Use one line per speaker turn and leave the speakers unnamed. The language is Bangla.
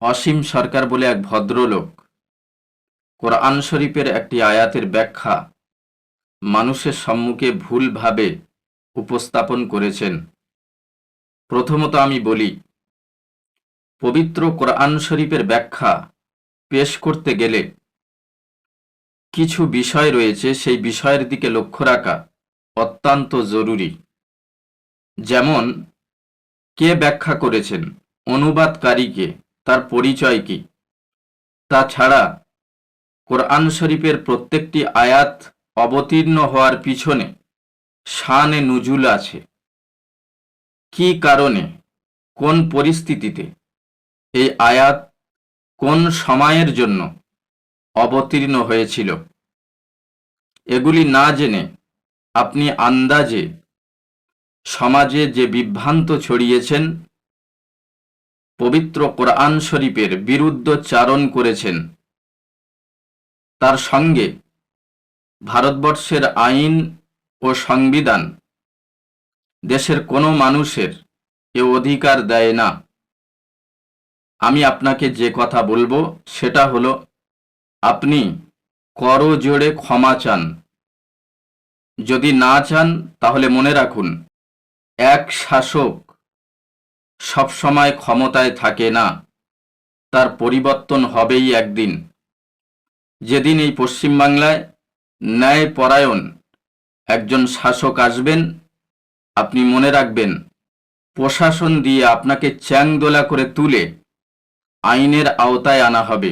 অসীম সরকার বলে এক ভদ্রলোক। কোরআন শরীফের একটি আয়াতের ব্যাখ্যা মানুষের সম্মুখে ভুলভাবে উপস্থাপন করেছেন। প্রথমত আমি বলি, পবিত্র কোরআন শরীফের ব্যাখ্যা পেশ করতে গেলে কিছু বিষয় রয়েছে সেই বিষয়ের দিকে লক্ষ্য রাখা অত্যন্ত জরুরি। যেমন, কে ব্যাখ্যা করেছেন? অনুবাদকারীকে তার পরিচয় কি? তাছাড়া, কোরআন শরীফের প্রত্যেকটি আয়াত অবতীর্ণ হওয়ার পিছনে শানে নুজুল আছে। কি কারণে? কোন পরিস্থিতিতে? এই আয়াত কোন সময়ের জন্য অবতীর্ণ হয়েছিল? এগুলি না জেনে আপনি আন্দাজে সমাজে যে বিভ্রান্ত ছড়িয়েছেন পবিত্র কোরআন শরীফের বিরুদ্ধ চারণ করেছেন। তার সঙ্গে ভারতবর্ষের আইন ও সংবিধান দেশের কোনো মানুষের এ অধিকার দেয় না। আমি আপনাকে যে কথা বলব সেটা হলো, আপনি করজোড়ে ক্ষমা চান। যদি না চান তাহলে মনে রাখুন, এক শাসক সবসময় ক্ষমতায় থাকে না। তার পরিবর্তন হবেই একদিন। যেদিন এই পশ্চিমবাংলায় ন্যায় পরায়ণ একজন শাসক আসবেন, আপনি মনে রাখবেন, প্রশাসন দিয়ে আপনাকে চ্যাংদোলা করে তুলে আইনের আওতায় আনা হবে।